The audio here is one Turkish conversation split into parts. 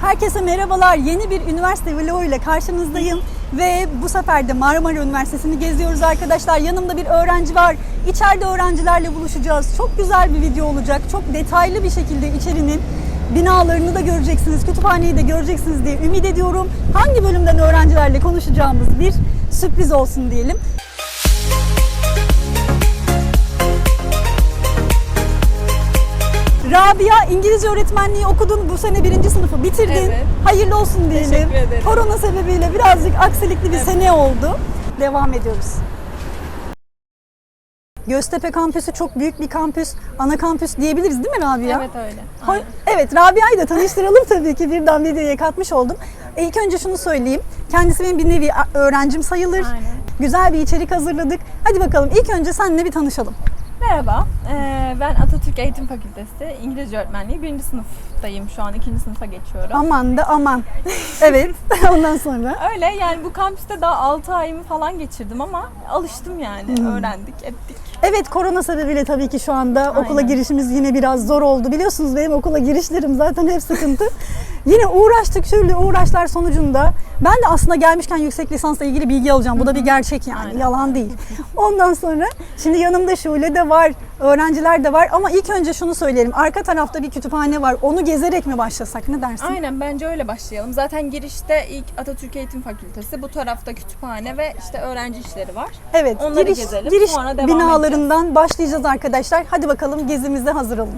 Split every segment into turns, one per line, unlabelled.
Herkese merhabalar. Yeni bir üniversite vlogu ile karşınızdayım. Ve bu sefer de Marmara Üniversitesi'ni geziyoruz arkadaşlar. Yanımda bir öğrenci var. İçeride öğrencilerle buluşacağız. Çok güzel bir video olacak. Çok detaylı bir şekilde içerinin binalarını da göreceksiniz, kütüphaneyi de göreceksiniz diye ümit ediyorum. Hangi bölümden öğrencilerle konuşacağımız bir sürpriz olsun diyelim. Rabia İngilizce öğretmenliği okudun. Bu sene birinci sınıfı bitirdin.
Evet.
Hayırlı olsun diyelim.
Teşekkür ederim.
Korona sebebiyle birazcık aksilikli bir sene oldu. Devam ediyoruz. Göztepe kampüsü çok büyük bir kampüs. Ana kampüs diyebiliriz değil mi Rabia?
Evet öyle. Aynen.
Evet, Rabia'yı da tanıştıralım tabii ki. Birden videoya katmış oldum. E, İlk önce şunu söyleyeyim. Kendisi benim bir nevi öğrencim sayılır.
Aynen.
Güzel bir içerik hazırladık. Hadi bakalım ilk önce seninle bir tanışalım.
Merhaba, ee, ben Atatürk Eğitim Fakültesi İngilizce Öğretmenliği birinci sınıftayım şu an, ikinci sınıfa geçiyorum.
Aman da aman. evet, ondan sonra.
Öyle yani bu kampüste daha 6 ayımı falan geçirdim ama alıştım yani,
Hmm.
öğrendik, ettik.
Evet korona sebebiyle tabii ki şu anda okula
Aynen.
girişimiz yine biraz zor oldu. Biliyorsunuz benim okula girişlerim zaten hep sıkıntı. yine uğraştık türlü uğraşlar sonucunda. Ben de aslında gelmişken yüksek lisansla ilgili bilgi alacağım. Bu da bir gerçek yani
Aynen.
yalan değil. Ondan sonra şimdi yanımda Şule de var, öğrenciler de var ama ilk önce şunu söyleyelim. Arka tarafta bir kütüphane var. Onu gezerek mi başlasak ne dersin?
Aynen bence öyle başlayalım. Zaten girişte ilk Atatürk Eğitim Fakültesi, bu tarafta kütüphane ve işte öğrenci işleri var.
Evet,
Onları
giriş,
gezelim,
giriş
sonra devam
binalarından başlayacağız arkadaşlar. Hadi bakalım gezimize hazır olun.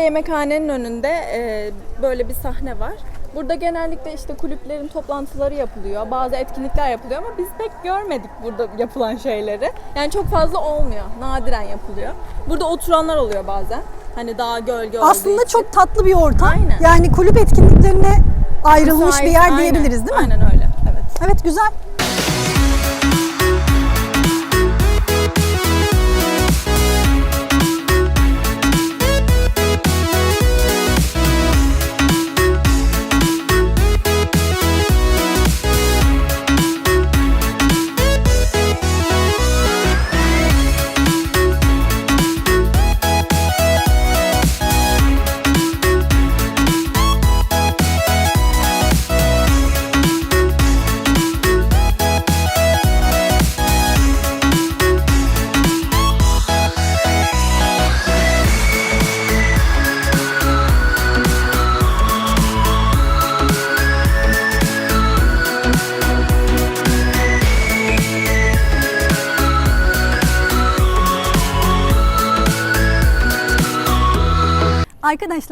Yemekhanenin önünde e, böyle bir sahne var. Burada genellikle işte kulüplerin toplantıları yapılıyor, bazı etkinlikler yapılıyor ama biz pek görmedik burada yapılan şeyleri. Yani çok fazla olmuyor, nadiren yapılıyor. Burada oturanlar oluyor bazen. Hani daha gölge
Aslında
için.
çok tatlı bir ortam.
Aynen.
Yani kulüp etkinliklerine ayrılmış
Müsait,
bir yer
aynen.
diyebiliriz değil mi?
Aynen öyle, evet.
Evet güzel.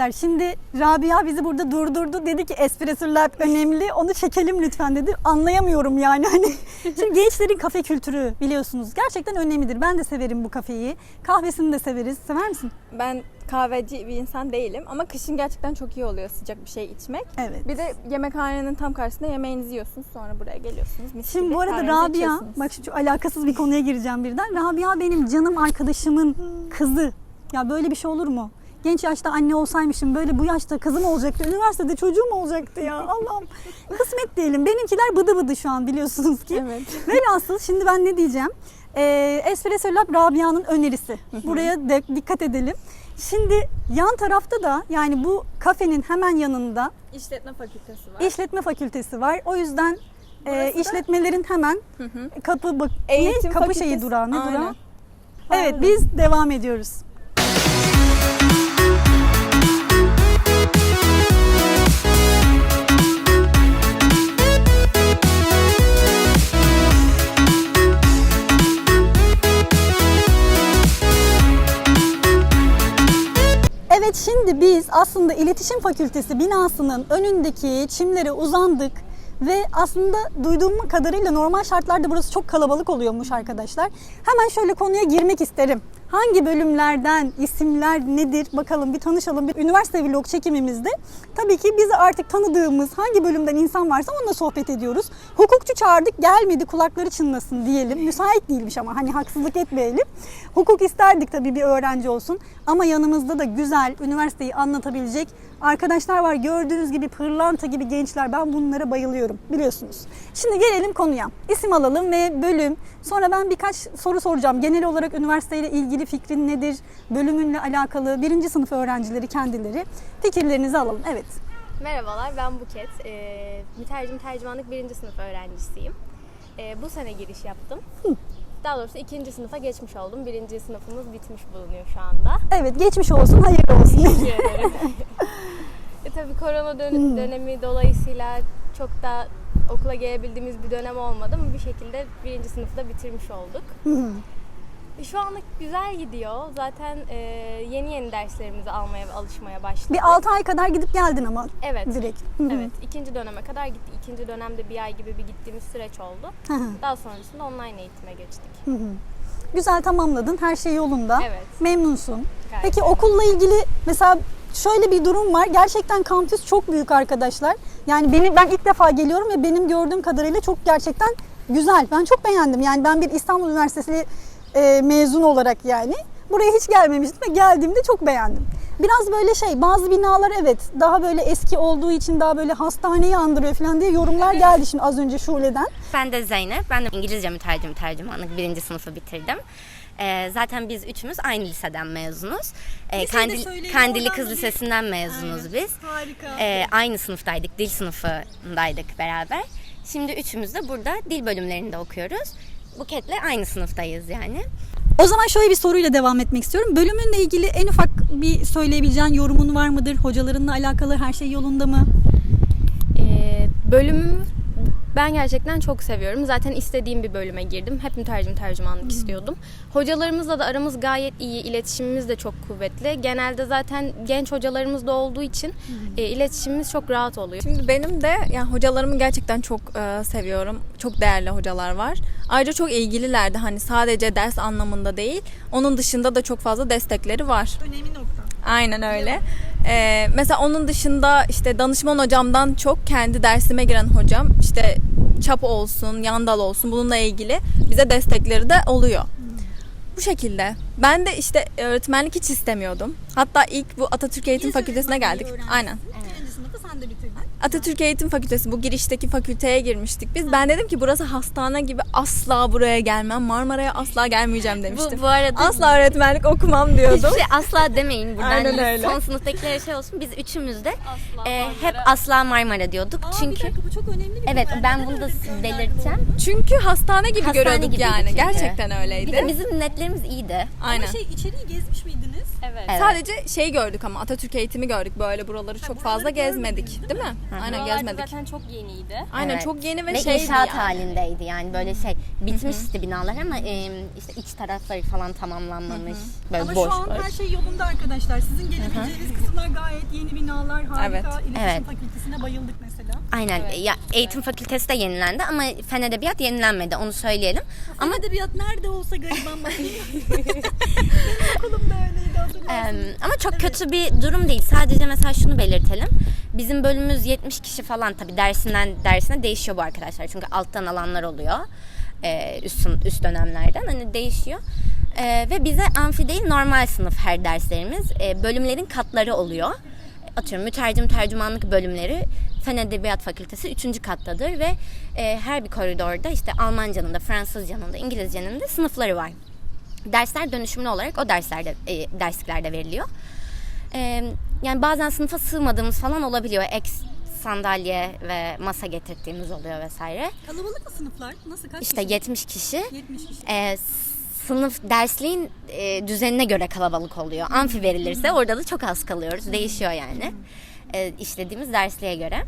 Arkadaşlar şimdi Rabia bizi burada durdurdu. Dedi ki espresso lab önemli. Onu çekelim lütfen dedi. Anlayamıyorum yani. Hani şimdi gençlerin kafe kültürü biliyorsunuz. Gerçekten önemlidir. Ben de severim bu kafeyi. Kahvesini de severiz. Sever misin?
Ben kahveci bir insan değilim ama kışın gerçekten çok iyi oluyor sıcak bir şey içmek.
Evet.
Bir de yemekhanenin tam karşısında yemeğinizi yiyorsunuz sonra buraya geliyorsunuz. Mis
Şimdi
gibi
bu arada Rabia, bak şu alakasız bir konuya gireceğim birden. Rabia benim canım arkadaşımın kızı. Ya böyle bir şey olur mu? Genç yaşta anne olsaymışım böyle bu yaşta kızım olacaktı. Üniversitede çocuğum olacaktı ya. Allah'ım kısmet diyelim. Benimkiler bıdı bıdı şu an biliyorsunuz ki.
Evet.
Velhasıl şimdi ben ne diyeceğim? Ee, Espresso Lab Rabia'nın önerisi. Buraya de, dikkat edelim. Şimdi yan tarafta da yani bu kafenin hemen yanında
İşletme fakültesi var.
İşletme fakültesi var. O yüzden e,
Burası da-
işletmelerin hemen kapı bak
Eğitim
ne? kapı
fakültesi.
şeyi durağı ne
Aynen.
durağı? Evet biz devam ediyoruz. Evet şimdi biz aslında iletişim fakültesi binasının önündeki çimlere uzandık ve aslında duyduğum kadarıyla normal şartlarda burası çok kalabalık oluyormuş arkadaşlar. Hemen şöyle konuya girmek isterim. Hangi bölümlerden, isimler nedir bakalım bir tanışalım. Bir üniversite vlog çekimimizde tabii ki bizi artık tanıdığımız hangi bölümden insan varsa onunla sohbet ediyoruz. Hukukçu çağırdık gelmedi kulakları çınlasın diyelim. Müsait değilmiş ama hani haksızlık etmeyelim. Hukuk isterdik tabii bir öğrenci olsun ama yanımızda da güzel üniversiteyi anlatabilecek arkadaşlar var. Gördüğünüz gibi pırlanta gibi gençler ben bunlara bayılıyorum biliyorsunuz. Şimdi gelelim konuya. İsim alalım ve bölüm. Sonra ben birkaç soru soracağım. Genel olarak üniversiteyle ilgili fikrin nedir? Bölümünle alakalı birinci sınıf öğrencileri kendileri fikirlerinizi alalım. Evet.
Merhabalar, ben Buket. Ee, mütercim tercümanlık birinci sınıf öğrencisiyim. Ee, bu sene giriş yaptım. Daha doğrusu ikinci sınıfa geçmiş oldum. Birinci sınıfımız bitmiş bulunuyor şu anda.
Evet geçmiş olsun, hayırlı olsun.
Teşekkür ederim. tabii korona dön- dönemi dolayısıyla çok da okula gelebildiğimiz bir dönem olmadı ama bir şekilde birinci sınıfı da bitirmiş olduk. E, Şu anlık güzel gidiyor. Zaten e, yeni yeni derslerimizi almaya ve alışmaya başladık.
bir 6 ay kadar gidip geldin ama
Evet.
direkt.
Evet, ikinci döneme kadar gitti. İkinci dönemde bir ay gibi bir gittiğimiz süreç oldu. Daha sonrasında online eğitime geçtik.
Güzel tamamladın. Her şey yolunda.
Evet.
Memnunsun.
Gayet.
Peki okulla ilgili mesela şöyle bir durum var. Gerçekten kampüs çok büyük arkadaşlar. Yani benim ben ilk defa geliyorum ve benim gördüğüm kadarıyla çok gerçekten güzel. Ben çok beğendim. Yani ben bir İstanbul Üniversitesi e, mezun olarak yani buraya hiç gelmemiştim ve geldiğimde çok beğendim. Biraz böyle şey bazı binalar evet daha böyle eski olduğu için daha böyle hastaneyi andırıyor falan diye yorumlar geldi şimdi az önce Şule'den.
Ben de Zeynep. Ben de İngilizce mütercim tercümanlık birinci sınıfı bitirdim. Ee, zaten biz üçümüz aynı liseden mezunuz. Ee,
Liseyi de
Kandil,
söyleyelim,
Kandili
oradan
Kız
da bir-
Lisesi'nden mezunuz biz.
Harika.
Ee, aynı sınıftaydık, dil sınıfındaydık beraber. Şimdi üçümüz de burada dil bölümlerinde okuyoruz. Buket'le aynı sınıftayız yani.
O zaman şöyle bir soruyla devam etmek istiyorum. Bölümünle ilgili en ufak bir söyleyebileceğin yorumun var mıdır? Hocalarınla alakalı her şey yolunda mı?
Ee, bölümümü ben gerçekten çok seviyorum. Zaten istediğim bir bölüme girdim. Hep mütercim tercümanlık istiyordum. Hocalarımızla da aramız gayet iyi. iletişimimiz de çok kuvvetli. Genelde zaten genç hocalarımız da olduğu için e, iletişimimiz çok rahat oluyor.
Şimdi benim de yani hocalarımı gerçekten çok e, seviyorum. Çok değerli hocalar var. Ayrıca çok ilgililerdi. Hani sadece ders anlamında değil. Onun dışında da çok fazla destekleri var.
Önemli nokta.
Aynen öyle. Ee, mesela onun dışında işte danışman hocamdan çok kendi dersime giren hocam işte çap olsun, yandal olsun bununla ilgili bize destekleri de oluyor. Bu şekilde. Ben de işte öğretmenlik hiç istemiyordum. Hatta ilk bu Atatürk Eğitim Fakültesine geldik. Aynen.
Birinci sınıfı sen de bitirdin.
Atatürk Eğitim Fakültesi bu girişteki fakülteye girmiştik biz. Ben dedim ki burası hastane gibi asla buraya gelmem. Marmara'ya asla gelmeyeceğim demiştim.
Bu, bu arada
Asla öğretmenlik okumam diyordum.
hiçbir şey asla demeyin buradan.
Aynen öyle.
Son sınıftakilere şey olsun. Biz üçümüz de e, hep asla Marmara diyorduk. Çünkü
bu çok önemli bir
evet ben bunu da belirteceğim.
Çünkü hastane gibi
Hastane
görüyorduk
gibiydi
yani.
çünkü.
Gerçekten öyleydi.
Bir de bizim netlerimiz iyiydi.
Aynen.
şey içeriği gezmiş miydiniz?
Evet.
Evet.
Sadece şey gördük ama Atatürk eğitimi gördük. Böyle buraları çok fazla gezmedik, değil mi? Aynen
Buralarda
gezmedik.
zaten çok yeniydi.
Aynen
Evet.
çok yeni ve,
ve
şeydi
inşaat
yani.
halindeydi yani böyle şey Bitmişti binalar ama e, işte iç tarafları falan tamamlanmamış. Böyle
Ama
boş
şu an
boş.
her şey yolunda arkadaşlar. Sizin gelebileceğiniz kısımlar gayet yeni binalar, harika.
Evet.
İletişim
Evet.
fakültesine bayıldık mesela.
Aynen. Ya eğitim fakültesi de yenilendi ama fen edebiyat yenilenmedi. Onu söyleyelim.
Ama edebiyat nerede olsa gariban bakayım. Benim okulum da öyleydi hatırlarsınız.
Em, ama çok kötü bir durum değil. Sadece mesela şunu belirtelim. Bizim bölümümüz 70 kişi falan tabii dersinden dersine değişiyor bu arkadaşlar. Çünkü alttan alanlar oluyor. Ee, üst, üst dönemlerden hani değişiyor. Ee, ve bize amfi değil normal sınıf her derslerimiz. Ee, bölümlerin katları oluyor. Atıyorum mütercim tercümanlık bölümleri Fen Edebiyat Fakültesi 3. kattadır ve e, her bir koridorda işte Almancanın da Fransızcanın da İngilizcenin de sınıfları var. Dersler dönüşümlü olarak o derslerde e, dersliklerde veriliyor. E, yani bazen sınıfa sığmadığımız falan olabiliyor. Ek sandalye ve masa getirdiğimiz oluyor vesaire.
Kalabalık mı sınıflar? Nasıl kaç
İşte
kişi?
70 kişi
70 kişi.
e, sınıf dersliğin e, düzenine göre kalabalık oluyor. Amfi verilirse orada da çok az kalıyoruz. Değişiyor yani. E, işlediğimiz dersliğe göre.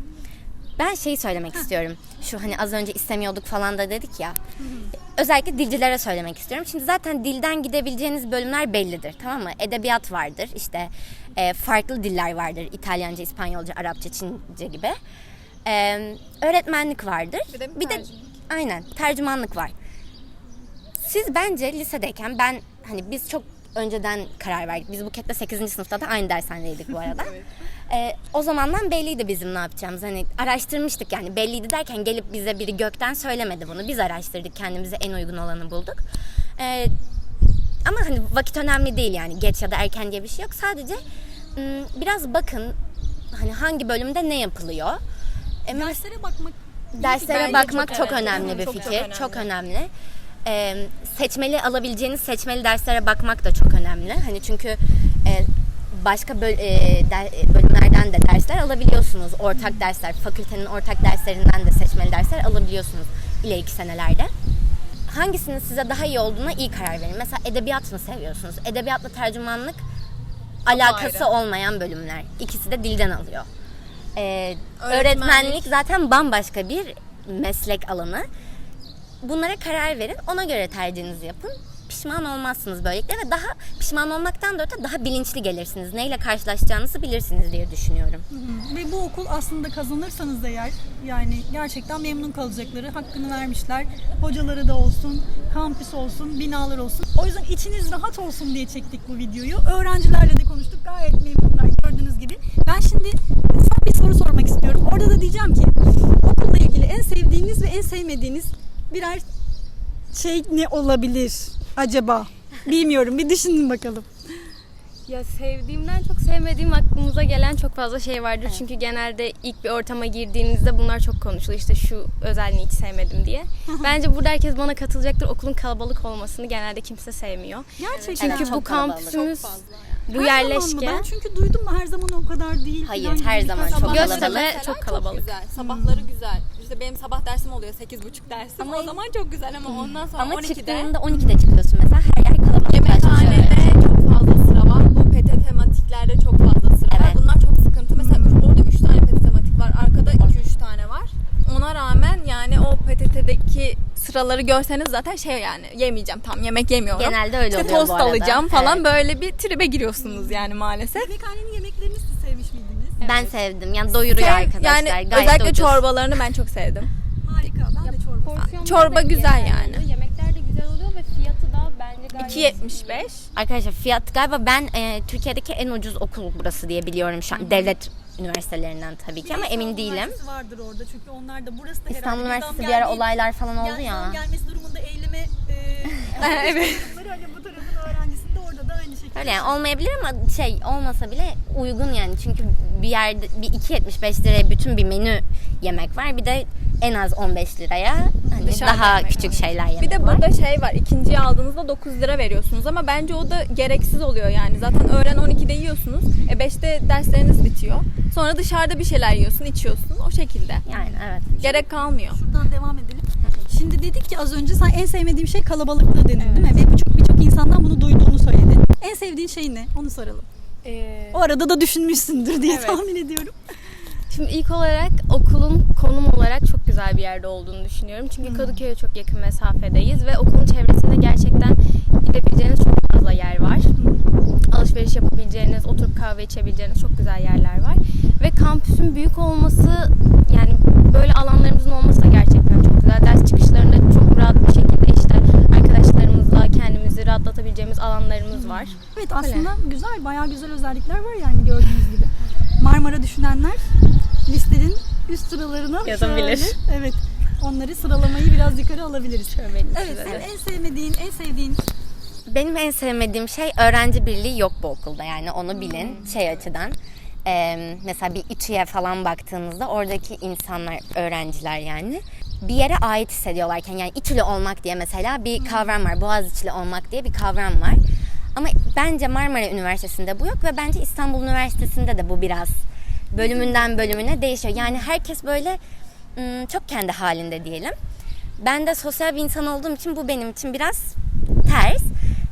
Ben şeyi söylemek istiyorum. Şu hani az önce istemiyorduk falan da dedik ya. Özellikle dilcilere söylemek istiyorum. Şimdi zaten dilden gidebileceğiniz bölümler bellidir. Tamam mı? Edebiyat vardır. işte e, farklı diller vardır. İtalyanca, İspanyolca, Arapça, Çince gibi. E, öğretmenlik vardır.
Bir de bir
bir de aynen tercümanlık var. Siz bence lisedeyken ben hani biz çok önceden karar verdik. Biz Buket'le 8. sınıfta da aynı dershanedeydik bu arada. Ee, o zamandan belliydi bizim ne yapacağımız. Hani araştırmıştık yani belliydi derken gelip bize biri gökten söylemedi bunu. Biz araştırdık kendimize en uygun olanı bulduk. Ee, ama hani vakit önemli değil yani geç ya da erken diye bir şey yok. Sadece biraz bakın hani hangi bölümde ne yapılıyor. Ee,
Derslere bakmak
Derslere bakmak
çok
çok,
evet.
önemli bir
Çok, çok
fikir.
önemli.
Çok önemli. Ee, seçmeli alabileceğiniz seçmeli derslere bakmak da çok önemli. Hani çünkü e, başka böl- e, der- e, bölümlerden de dersler alabiliyorsunuz. Ortak dersler, fakültenin ortak derslerinden de seçmeli dersler alabiliyorsunuz ileriki senelerde. Hangisinin size daha iyi olduğuna iyi karar verin. Mesela edebiyat mı seviyorsunuz? Edebiyatla tercümanlık alakası
ayrı.
olmayan bölümler. İkisi de dilden alıyor. Ee,
Öğretmenlik.
öğretmenlik zaten bambaşka bir meslek alanı. Bunlara karar verin. Ona göre tercihinizi yapın. Pişman olmazsınız böylelikle ve daha pişman olmaktan da öte daha bilinçli gelirsiniz. Neyle karşılaşacağınızı bilirsiniz diye düşünüyorum.
Ve bu okul aslında kazanırsanız eğer yani gerçekten memnun kalacakları hakkını vermişler. Hocaları da olsun, kampüs olsun, binalar olsun. O yüzden içiniz rahat olsun diye çektik bu videoyu. Öğrencilerle de konuştuk. Gayet memnunlar gördüğünüz gibi. Ben şimdi son bir soru sormak istiyorum. Orada da diyeceğim ki okulla ilgili en sevdiğiniz ve en sevmediğiniz birer şey ne olabilir acaba? Bilmiyorum. Bir düşünün bakalım.
Ya sevdiğimden çok sevmediğim aklımıza gelen çok fazla şey vardır. Çünkü genelde ilk bir ortama girdiğinizde bunlar çok konuşuluyor. İşte şu özelliğini hiç sevmedim diye. Bence burada herkes bana katılacaktır. Okulun kalabalık olmasını genelde kimse sevmiyor.
Gerçekten.
Evet,
Çünkü bu kampüsümüz, bu
Her zaman mı?
yerleşke.
Ben çünkü duydum mu her zaman o kadar değil.
Hayır, her zaman çok kalabalık.
Göztepe çok kalabalık.
güzel. Sabahları güzel. İşte benim sabah dersim oluyor 8.30 dersim.
Ama-
o zaman çok güzel ama ondan sonra
Ama
12'de
çıktığında 12'de çıkıyorsun mesela her yer kalabalık.
Yemekhanede çok fazla sıra var. Bu PT tematiklerde çok fazla sıra var.
Evet.
Bunlar çok sıkıntı. Mesela orada 3 tane PT tematik var. Arkada 2-3 tane var. Ona rağmen yani o PTT'deki sıraları görseniz zaten şey yani yemeyeceğim tam yemek yemiyorum.
Genelde öyle
işte
oluyor
tost
bu arada.
alacağım falan
Evet.
böyle bir tribe giriyorsunuz yani maalesef.
Yemekhanenin yemeklerini siz sevmiş miydiniz?
Ben sevdim. Yani doyuruyor
Sev-
arkadaşlar.
Yani
Gayet
özellikle
ucuz.
çorbalarını ben çok sevdim.
Harika. Ben de çorba.
Çorba güzel yani.
Yemekler de güzel oluyor ve fiyatı da bence gayet
2.75.
Arkadaşlar fiyat galiba ben e, Türkiye'deki en ucuz okul burası diye biliyorum şu an. Devlet üniversitelerinden tabii ki ama emin değilim.
Vardır orada çünkü onlar da burası da
İstanbul Üniversitesi bir ara olaylar falan oldu ya.
gelmesi durumunda eyleme
Evet.
hani bu tarafın öğrencisi de orada da aynı şekilde.
Öyle yani olmayabilir ama şey olmasa bile uygun yani. Çünkü bir yerde bir 2.75 liraya bütün bir menü yemek var. Bir de en az 15 liraya hani
Dışarıda
daha
yemek
küçük şeyler yemek
Bir de
var.
burada şey var. ikinciyi aldığınızda 9 lira veriyorsunuz ama bence o da gereksiz oluyor yani. Zaten öğlen 12'de yiyorsunuz. E 5'te dersleriniz bitiyor. Sonra dışarıda bir şeyler yiyorsun, içiyorsun. O şekilde.
Yani evet.
Gerek kalmıyor.
Şuradan devam edelim. Şimdi dedik ki az önce sen en sevmediğim şey kalabalıklığı dedin değil mi? Ve birçok birçok insandan bunu duyduğunu söyledin. En sevdiğin şey ne? Onu soralım.
Ee,
O arada da düşünmüşsündür diye
Evet.
tahmin ediyorum.
Şimdi ilk olarak okulun konum olarak çok güzel bir yerde olduğunu düşünüyorum. Çünkü Kadıköy'e çok yakın mesafedeyiz ve okulun çevresinde gerçekten gidebileceğiniz çok fazla yer var. Alışveriş yapabileceğiniz, oturup kahve içebileceğiniz çok güzel yerler var. Ve kampüsün büyük olması yani böyle alanlarımızın olması da gerçekten çok güzel. Ders çıkışlarında çok rahat bir şekilde işte arkadaşlarımızla kendimizi rahatlatabileceğimiz alanlarımız var.
Evet aslında güzel, bayağı güzel özellikler var yani gördüğünüz gibi. Marmara düşünenler listenin üst sıralarına
Yazabilir.
şöyle, evet onları sıralamayı biraz yukarı alabiliriz.
Şöyle belli
Evet, senin en sevmediğin, en sevdiğin
Benim en sevmediğim şey öğrenci birliği yok bu okulda yani onu bilin şey açıdan. Ee, mesela bir İTÜ'ye falan baktığınızda oradaki insanlar, öğrenciler yani bir yere ait hissediyorlarken yani İTÜ'lü olmak diye mesela bir kavram var. Boğaziçi'li olmak diye bir kavram var. Ama bence Marmara Üniversitesi'nde bu yok ve bence İstanbul Üniversitesi'nde de bu biraz bölümünden bölümüne değişiyor. Yani herkes böyle çok kendi halinde diyelim. Ben de sosyal bir insan olduğum için bu benim için biraz ters.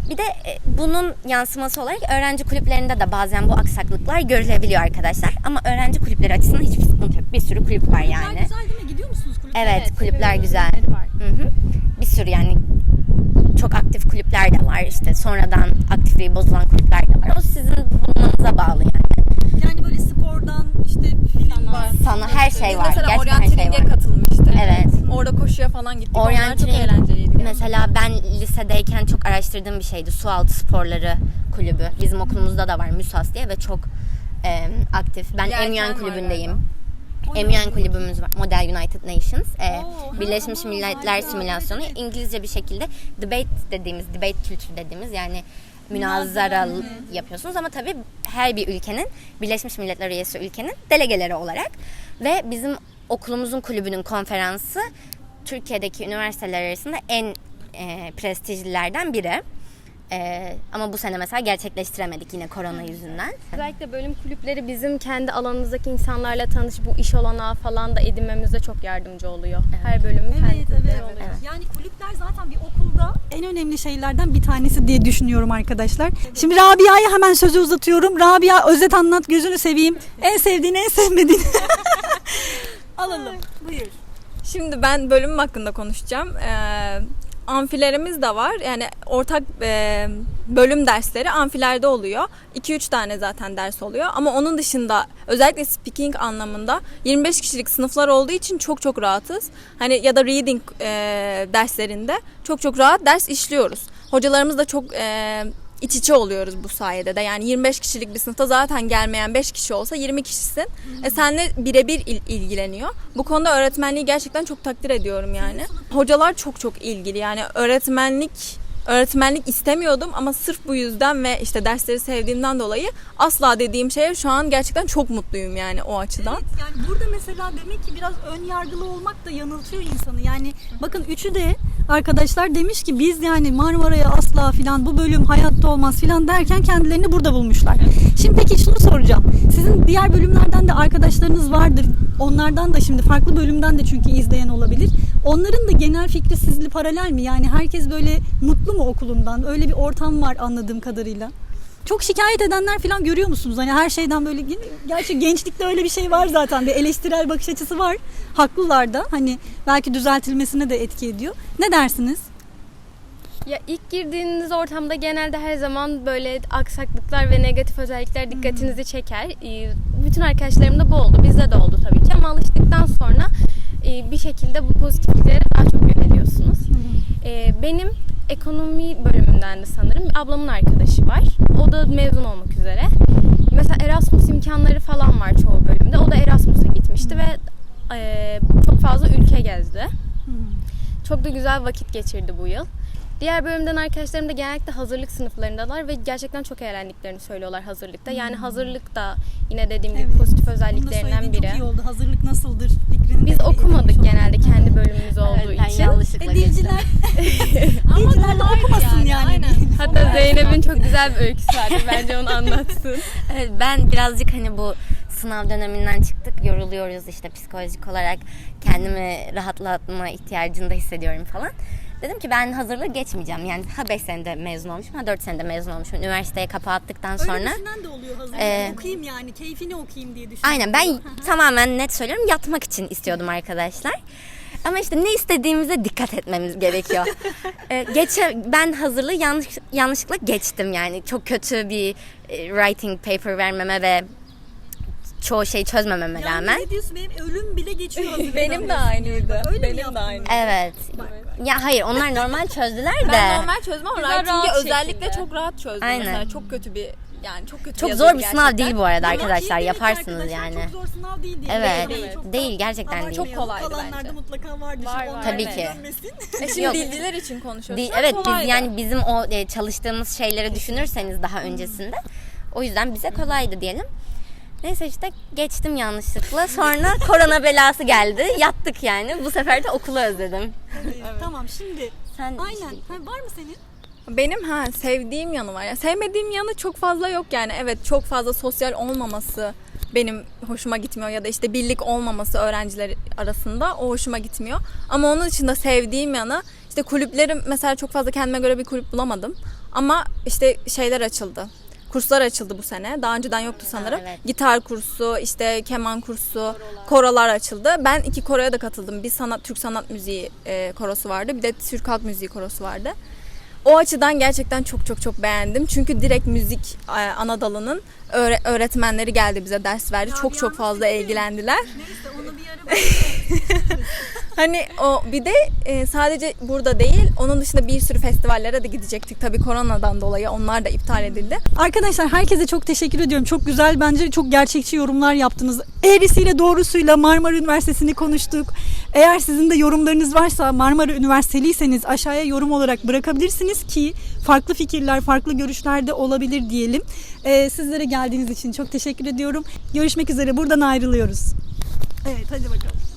Bir de e, bunun yansıması olarak öğrenci kulüplerinde de bazen bu aksaklıklar görülebiliyor arkadaşlar. Ama öğrenci kulüpleri açısından hiçbir sıkıntı yok. Bir sürü kulüp var yani.
güzel değil mi? Gidiyor musunuz kulüplere?
Evet, kulüpler güzel.
var.
Hı hı. Bir sürü yani çok aktif kulüpler de var. İşte sonradan aktifliği bozulan kulüpler de var. O sizin bulunmanıza bağlı. Yani
böyle spordan işte film var.
Sana her şey
Biz
var.
mesela
Gerçekten her şey var.
katılmıştık.
Evet.
Orada koşuya falan gittik. Onlar çok eğlenceliydi.
mesela ben lisedeyken çok araştırdığım bir şeydi. Sualtı sporları kulübü. Bizim okulumuzda da var MÜSAS diye ve çok e, aktif. Ben
Yelken
kulübündeyim.
Oluyor?
kulübümüz var. Model United Nations. E,
Oo,
Birleşmiş Milletler simülasyonu. İngilizce bir şekilde debate dediğimiz, debate kültürü dediğimiz yani münazara yapıyorsunuz ama tabii her bir ülkenin Birleşmiş Milletler üyesi ülkenin delegeleri olarak ve bizim okulumuzun kulübünün konferansı Türkiye'deki üniversiteler arasında en e, prestijlilerden biri. E, ama bu sene mesela gerçekleştiremedik yine korona yüzünden.
Özellikle bölüm kulüpleri bizim kendi alanımızdaki insanlarla tanış bu iş olanağı falan da edinmemize çok yardımcı oluyor. Her bölümün kendi
Evet, evet,
oluyor.
Yani kulüpler zaten bir okulda en önemli şeylerden bir tanesi diye düşünüyorum arkadaşlar. Şimdi Rabia'ya hemen sözü uzatıyorum. Rabia özet anlat gözünü seveyim. En sevdiğin, en sevmediğin. Alalım. Buyur.
Şimdi ben bölümüm hakkında konuşacağım. Ee, amfilerimiz de var. Yani ortak e, bölüm dersleri amfilerde oluyor. 2-3 tane zaten ders oluyor. Ama onun dışında özellikle speaking anlamında 25 kişilik sınıflar olduğu için çok çok rahatız. Hani ya da reading e, derslerinde çok çok rahat ders işliyoruz. Hocalarımız da çok e, iç içe oluyoruz bu sayede de. Yani 25 kişilik bir sınıfta zaten gelmeyen 5 kişi olsa 20 kişisin. E senle birebir il- ilgileniyor. Bu konuda öğretmenliği gerçekten çok takdir ediyorum yani. Hocalar çok çok ilgili. Yani öğretmenlik öğretmenlik istemiyordum ama sırf bu yüzden ve işte dersleri sevdiğimden dolayı asla dediğim şeye şu an gerçekten çok mutluyum yani o açıdan.
Evet, yani burada mesela demek ki biraz ön yargılı olmak da yanıltıyor insanı. Yani bakın üçü de arkadaşlar demiş ki biz yani Marmara'ya asla filan bu bölüm hayatta olmaz filan derken kendilerini burada bulmuşlar. Şimdi peki şunu soracağım. Sizin diğer bölümlerden de arkadaşlarınız vardır. Onlardan da şimdi farklı bölümden de çünkü izleyen olabilir. Onların da genel fikri sizle paralel mi? Yani herkes böyle mutlu mu okulundan? Öyle bir ortam var anladığım kadarıyla. Çok şikayet edenler falan görüyor musunuz? Hani her şeyden böyle gerçi gençlikte öyle bir şey var zaten. Bir eleştirel bakış açısı var. Haklılar da. Hani belki düzeltilmesine de etki ediyor. Ne dersiniz?
Ya ilk girdiğiniz ortamda genelde her zaman böyle aksaklıklar ve negatif özellikler dikkatinizi çeker. Ee, Bütün arkadaşlarım da bu oldu. Bizde de oldu tabii ki ama alıştıktan sonra e, bir şekilde bu pozitifliklere daha çok yöneliyorsunuz. Ee, Benim ekonomi bölümünden de sanırım ablamın arkadaşı var. O da mezun olmak üzere. Mesela Erasmus imkanları falan var çoğu bölümde. O da Erasmus'a gitmişti ve e, çok fazla ülke gezdi. Çok da güzel vakit geçirdi bu yıl. Diğer bölümden arkadaşlarım da genellikle hazırlık sınıflarındalar ve gerçekten çok eğlendiklerini söylüyorlar hazırlıkta. Yani hazırlık da yine dediğim gibi
Evet.
pozitif özelliklerinden biri.
çok iyi oldu. Hazırlık nasıldır fikrini
Biz okumadık genelde kendi bölümümüz olduğu
ben
için.
yanlışlıkla
E, dilciler, dilciler de okumasın yani.
Hatta Zeynep'in çok güzel bir öyküsü vardı. Bence onu anlatsın.
Evet, ben birazcık hani bu sınav döneminden çıktık, yoruluyoruz işte psikolojik olarak kendimi rahatlatma ihtiyacında hissediyorum falan. Dedim ki ben hazırlığı geçmeyeceğim. Yani ha 5 senede mezun olmuşum ha 4 senede mezun olmuşum. Üniversiteye kapağı attıktan
Öyle
sonra.
düşünen de oluyor hazırlık.
Ee,
okuyayım yani. Keyfini okuyayım diye düşünüyorum.
Aynen ben tamamen net söylüyorum yatmak için istiyordum arkadaşlar. Ama işte ne istediğimize dikkat etmemiz gerekiyor. Ee, geçe, ben hazırlığı yanlış, yanlışlıkla geçtim yani. Çok kötü bir writing paper vermeme ve çoğu şeyi çözmememe rağmen.
ne diyorsun benim ölüm bile geçiyor.
Benim de aynıydı.
Öyle
Benim de aynı.
Evet. Ya hayır onlar normal çözdüler de.
Ben normal çözdüm ama
Güzel,
writing'i
rahat
özellikle
şekilde.
çok rahat çözdüm.
Aynen.
Mesela çok kötü bir yani çok kötü
Çok zor bir sınav
gerçekten.
değil bu arada
Ama
arkadaşlar.
değil
Yaparsınız
arkadaşlar,
yani.
Çok zor sınav değil diye.
Evet.
Değil, çok
Değil gerçekten değil.
Çok kolaydı
Kalanlarda
bence.
mutlaka vardır.
Var, var.
Tabii
da
ki.
dönmesin.
E şimdi
Yok.
dilciler için konuşuyoruz.
Evet biz
kolaydı.
yani bizim o e, çalıştığımız şeyleri düşünürseniz daha öncesinde o yüzden bize kolaydı diyelim. Neyse işte geçtim yanlışlıkla. Sonra korona belası geldi. Yattık yani. Bu sefer de okulu özledim.
Tamam şimdi.
Sen
Aynen. Ha, var mı senin?
Benim ha sevdiğim yanı var. Yani sevmediğim yanı çok fazla yok yani. Evet çok fazla sosyal olmaması benim hoşuma gitmiyor ya da işte birlik olmaması öğrenciler arasında o hoşuma gitmiyor. Ama onun dışında sevdiğim yanı işte kulüplerim mesela çok fazla kendime göre bir kulüp bulamadım. Ama işte şeyler açıldı. Kurslar açıldı bu sene. Daha önceden yoktu sanırım.
evet.
Gitar kursu, işte keman kursu, korolar açıldı. Ben iki koroya da katıldım. Bir sanat Türk sanat müziği e, korosu vardı. Bir de Türk halk müziği korosu vardı. O açıdan gerçekten çok çok çok beğendim. Çünkü direkt müzik e, ana dalının öğre- öğretmenleri geldi bize ders verdi. Çok çok fazla ilgilendiler.
Neyse onu bir ara
Hani o bir de e, sadece burada değil, onun dışında bir sürü festivallere de gidecektik. Tabii koronadan dolayı onlar da iptal edildi.
Arkadaşlar herkese çok teşekkür ediyorum. Çok güzel bence çok gerçekçi yorumlar yaptınız. Eğrisiyle doğrusuyla Marmara Üniversitesi'ni konuştuk. Eğer sizin de yorumlarınız varsa Marmara Üniversiteliyseniz aşağıya yorum olarak bırakabilirsiniz ki farklı fikirler, farklı görüşler de olabilir diyelim. Ee, sizlere geldiğiniz için çok teşekkür ediyorum. Görüşmek üzere. Buradan ayrılıyoruz. Evet hadi bakalım.